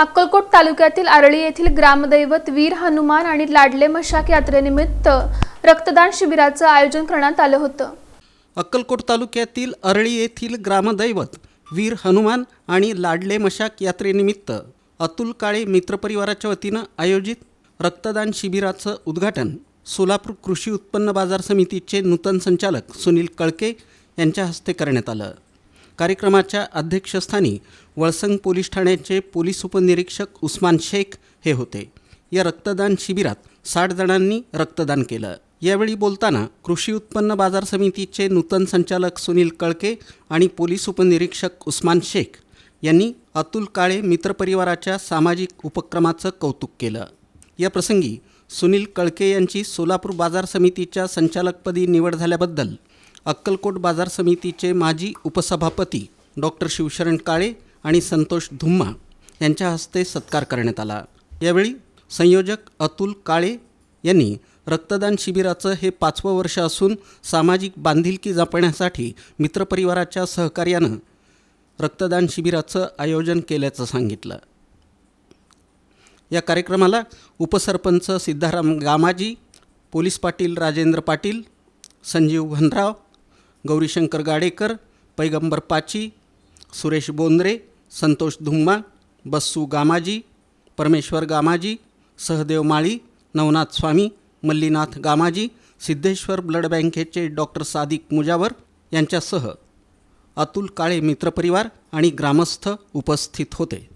अक्कलकोट तालुक्यातील आरळी येथील ग्रामदैवत वीर हनुमान आणि लाडले मशाक यात्रेनिमित्त रक्तदान शिबिराचं आयोजन करण्यात आलं होतं. अक्कलकोट तालुक्यातील अरळी येथील ग्रामदैवत वीर हनुमान आणि लाडले मशाक यात्रेनिमित्त अतुल काळे मित्रपरिवाराच्या वतीनं आयोजित रक्तदान शिबिराचं उद्घाटन सोलापूर कृषी उत्पन्न बाजार समितीचे नूतन संचालक सुनील कळके यांच्या हस्ते करण्यात आलं. कार्यक्रमाच्या अध्यक्षस्थानी वळसंग पोलीस ठाण्याचे पोलीस उपनिरीक्षक उस्मान शेख हे होते. या रक्तदान शिबिरात साठ जणांनी रक्तदान केलं. यावेळी बोलताना कृषी उत्पन्न बाजार समितीचे नूतन संचालक सुनील कळके आणि पोलीस उपनिरीक्षक उस्मान शेख यांनी अतुल काळे मित्रपरिवाराच्या सामाजिक उपक्रमाचं कौतुक केलं. या प्रसंगी सुनील कळके यांची सोलापूर बाजार समितीच्या संचालकपदी निवड झाल्याबद्दल अक्कलकोट बाजार समितीचे माजी उपसभापती डॉक्टर शिवशरण काळे आणि संतोष धुम्मा यांच्या हस्ते सत्कार करण्यात आला. यावेळी संयोजक अतुल काळे यांनी रक्तदान शिबिराचं हे पाचवं वर्ष असून सामाजिक बांधिलकी जपण्यासाठी मित्रपरिवाराच्या सहकार्यानं रक्तदान शिबिराचं आयोजन केल्याचं सांगितलं. या कार्यक्रमाला उपसरपंच सिद्धाराम गामाजी पोलीस पाटील राजेंद्र पाटील संजीव घनराव गौरीशंकर गाडेकर पैगंबर पाची सुरेश बोंद्रे संतोष धुम्मा बस्सू गामाजी परमेश्वर गामाजी सहदेव माळी नवनाथ स्वामी मल्लीनाथ गामाजी सिद्धेश्वर ब्लड बँकेचे डॉक्टर सादिक मुजावर यांच्यासह अतुल काळे मित्रपरिवार आणि ग्रामस्थ उपस्थित होते.